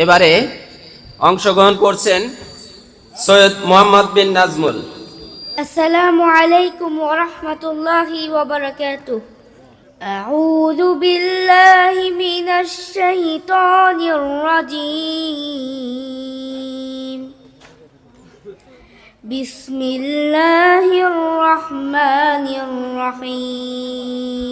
এবারে অংশগ্রহণ করছেন সৈয়দ মোহাম্মদ বিন নাজমুল। আসসালামু আলাইকুম ওয়া রাহমাতুল্লাহি ওয়া বারাকাতুহু। আউযু বিল্লাহি মিনাশ শাইতানির রাজীম। বিসমিল্লাহির রাহমানির রাহিম।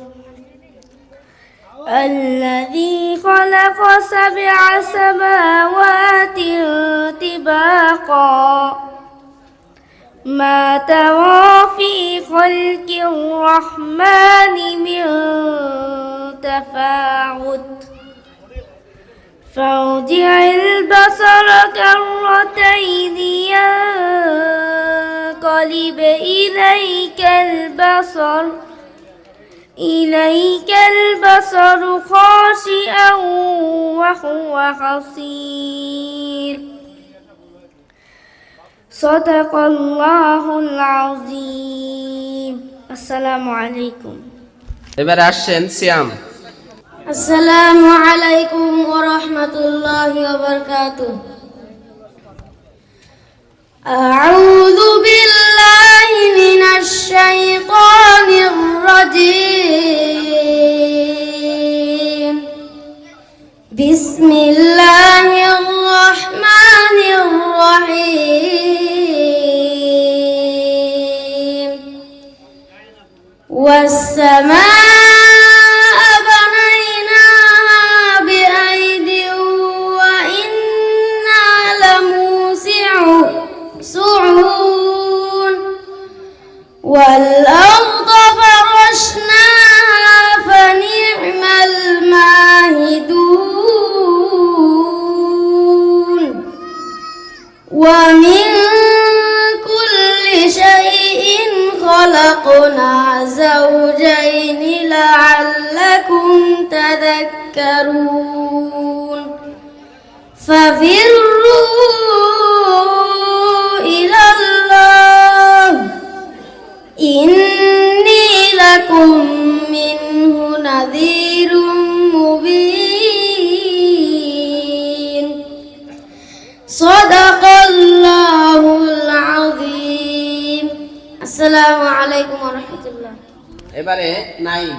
الذي خلق سبع سماوات طباقا. ما ترى في خلق الرحمن من تفاوت. فارجع البصر كرتين ينقلب إليك البصر. إليك البصر خاشئا وهو حصير صدق الله العظيم السلام عليكم এবারে আসছেন সিয়াম السلام عليكم ورحمة الله وبركاته أعوذ بالله من الشيطان الرجيم. بسم الله الرحمن الرحيم. والسماء تذكرون ففروا إلى الله إني لكم منه نذير مبين صدق الله العظيم السلام عليكم ورحمة الله এবারে নাইম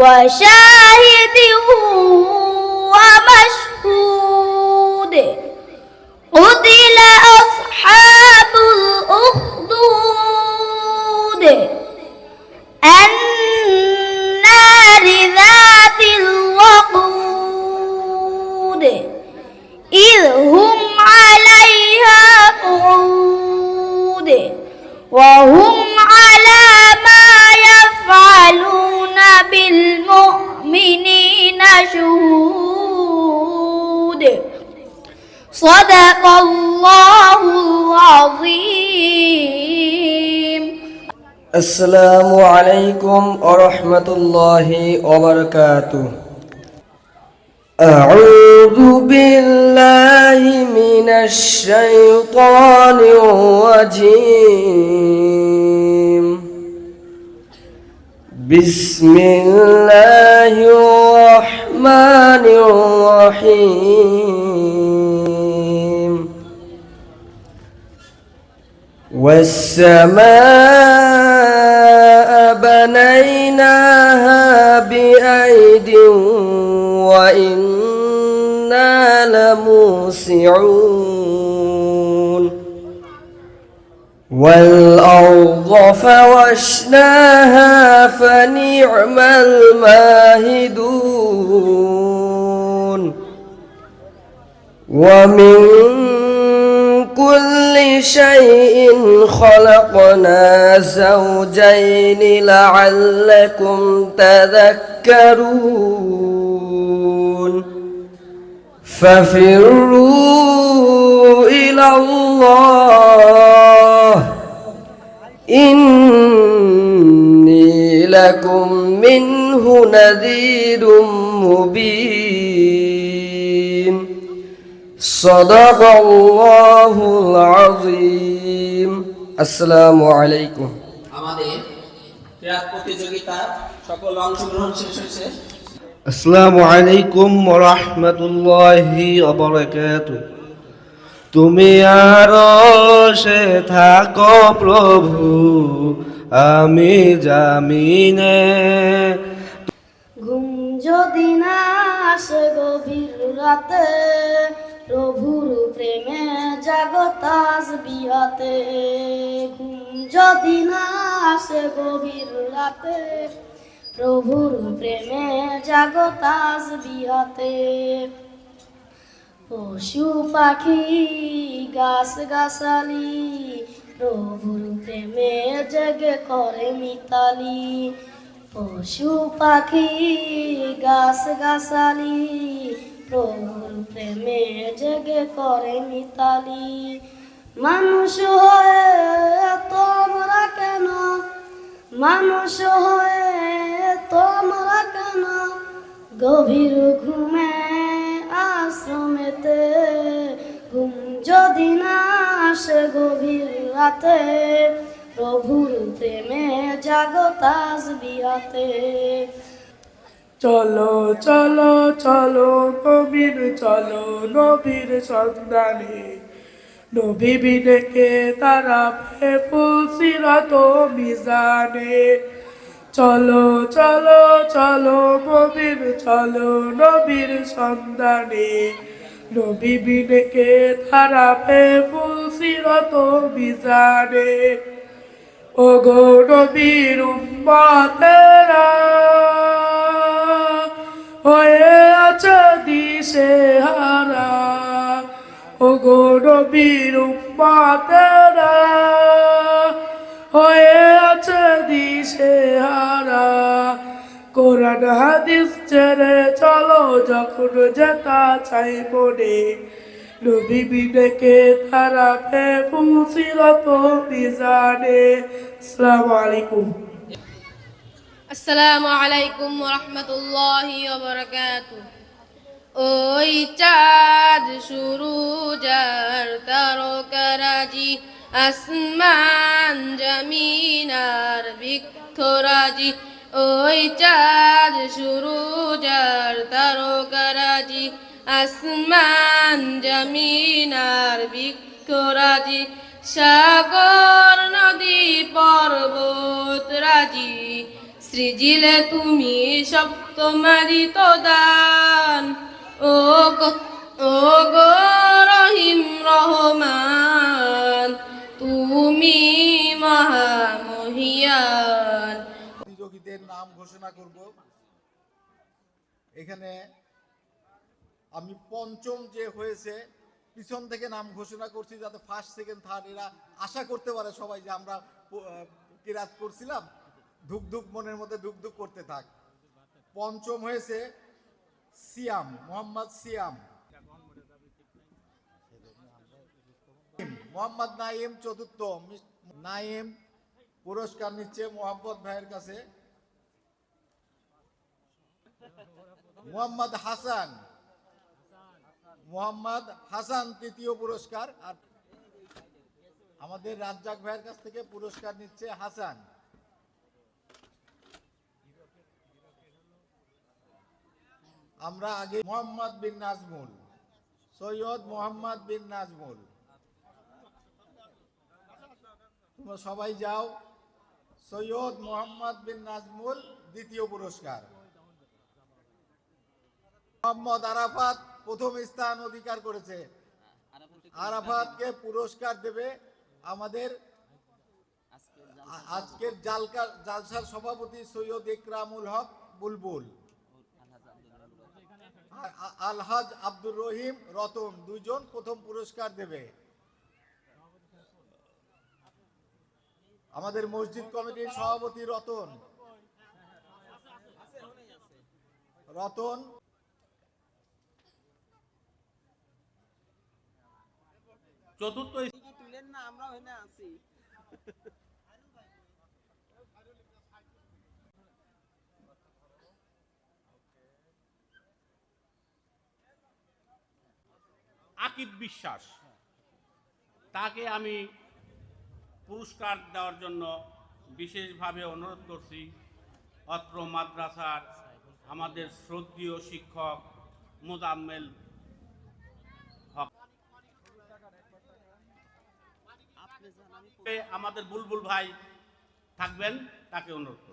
وشاهد ومشهود قتل أصحاب الأخدود. النار ذات الوقود. إذ هم عليها قعود. وهم على ما يفعلون. بالمؤمنين شهود. صدق الله العظيم. السلام عليكم ورحمة الله وبركاته. أعوذ بالله من الشيطان الرجيم. بسم الله الرحمن الرحيم. والسماء بنيناها بأيد وإنا لموسعون. والأرض فرشناها فنعم الماهدون. ومن كل شيء خلقنا زوجين لعلكم تذكرون. ففروا لكم منه نذير مبين صدق الله العظيم السلام عليكم আমাদের ক্রীড়া প্রতিযোগিতার সকল অংশগ্রহণ শেষ হয়েছে আসসালামু আলাইকুম রহমতুল্লাহি অবরাকাতু তুমি আর সে থাকো প্রভু আমি জামিনে। ঘুম যদি না আসে গভীর রাতে, প্রভুর প্রেমে জাগতাস বিহাতে ঘুম যদি না আসে গভীর রাতে, প্রভুর প্রেমে জাগতাস বিহাতে পশু পাখি, গাছ গাছালি, প্রভুর প্রেমে জেগে করে মিতালি। পশু পাখি, গাছ গাছালি, প্রভুর প্রেমে জেগে করে মিতালি। মানুষ হয়ে তোমরা কেন? মানুষ হয়ে তোমরা কেন? গভীর ঘুমে আশ্রমেতে, ঘুম যদি না আসে গভীর রাতে প্রভুর প্রেমে জাগতাস বিহাতে চলো চলো চলো, নবীর চলো, নবীর সন্ধানে। নবী বিনেকে তারা সিরাত মিজানে। চলো চলো চলো, নবীর চলো, নবীর সন্ধানে। নবী বিনেকে তারা সিরাত মিজানে। ও গো নবীর হয়ে আছে দিশে হারা। ও গো নবীর হয়ে আছে দিশে হারা। কোরআন হাদিস ছেড়ে চলো, যখন যেতা চাই মনে। নবী বিনেকে তারা ফে পে ফুলসিরত মিজানে আসসালামু আলাইকুম আসসালামু আলাইকুম রহমতুল্লাহি ওই চাঁদ শুরু যার তারকারাজি আসমান জমিনার বৃক্ষরাজি ওই চাঁদ শুরু যার তারকারাজি আসমান জমিনার বৃক্ষরাজি সাগর নদী পর্বত রাজি, সৃজিলে তুমি সপ্তমারি তো দান। ও ও গো রহিম রহমান, তুমি মহামহিয়ান। প্রতিযোগীদের নাম ঘোষণা করব। এখানে আমি পঞ্চম যে হয়েছে পিছন থেকে নাম ঘোষণা করছি যাতে ফার্স্ট সেকেন্ড থার্ড এরা আশা করতে পারে সবাই যে আমরা কিরাত করছিলাম। ধুক ধুক মনের মধ্যে ধুক ধুক করতে থাক। পঞ্চম হয়েছে সিয়াম, মোহাম্মদ সিয়াম। মোহাম্মদ নাইম চতুর্থ নাইম পুরস্কার নিচ্ছে মোহাম্মদ ভাইয়ের কাছে। মোহাম্মদ হাসান। মোহাম্মদ হাসান তৃতীয় পুরস্কার আর আমাদের রাজ্জাক ভাইয়ের কাছ থেকে পুরস্কার নিচ্ছে হাসান। আমরা আগে মোহাম্মদ বিন নাজমুল, সৈয়দ মোহাম্মদ বিন নাজমুল। তোমরা সবাই যাও, সৈয়দ মোহাম্মদ বিন নাজমুল দ্বিতীয় পুরস্কার। মোহাম্মদ আরাফাত প্রথম স্থান অধিকার করেছে। আরাফাতকে পুরস্কার দেবে আমাদের আজকের জালকা জালসার সভাপতি সৈয়দ ইকরামুল হক বুলবুল। আলহাজ আব্দুর রহিম রতন দুজন প্রথম পুরস্কার দেবে। আমাদের মসজিদ কমিটির সভাপতি রতন। রতন চতুর্থ তুলেন না আমরাও এখানে আছি। আকিব বিশ্বাস। তাকে আমি পুরস্কার দেওয়ার জন্য বিশেষভাবে অনুরোধ করছি। অত্র মাদ্রাসার আমাদের শ্রদ্ধীয় শিক্ষক মোজাম্মেল হক আমাদের বুলবুল ভাই থাকবেন তাকে অনুরোধ